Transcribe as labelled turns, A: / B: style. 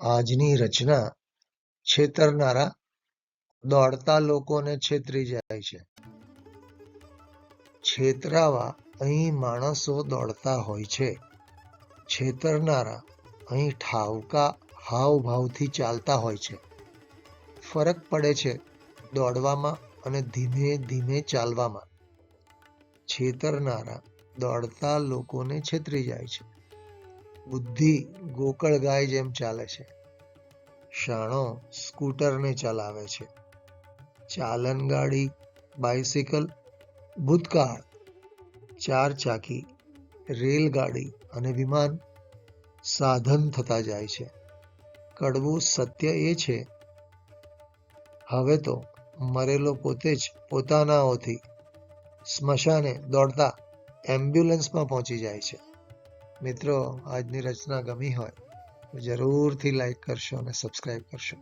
A: આજની રચના છેતરનારા, દોડતા લોકોને છેતરી જાય છે. છેતરાવા અહીં માણસો દોડતા હોય છે. છેતરનારા અહીં ઠાવકા હાવભાવથી ચાલતા હોય છે. ફરક પડે છે દોડવામાં અને ધીમે ધીમે ચાલવામાં. છેતરનારા દોડતા લોકોને છેતરી જાય છે. બુદ્ધિ ગોકળ ગાય જેમ ચાલે છે. શાણો સ્કૂટરને ચલાવે છે. ચાલન ગાડી બાઇસિકલ ભૂતકાળ, ચાર ચાકી, રેલગાડી અને વિમાન સાધન થતા જાય છે. કડવું સત્ય એ છે, હવે તો મરેલો પોતે જ પોતાનાઓથી સ્મશાને દોડતા એમ્બ્યુલન્સમાં પહોંચી જાય છે. મિત્રો આજની રચના ગમી હોય જરૂરથી લાઈક કરશો અને સબસ્ક્રાઈબ કરશો.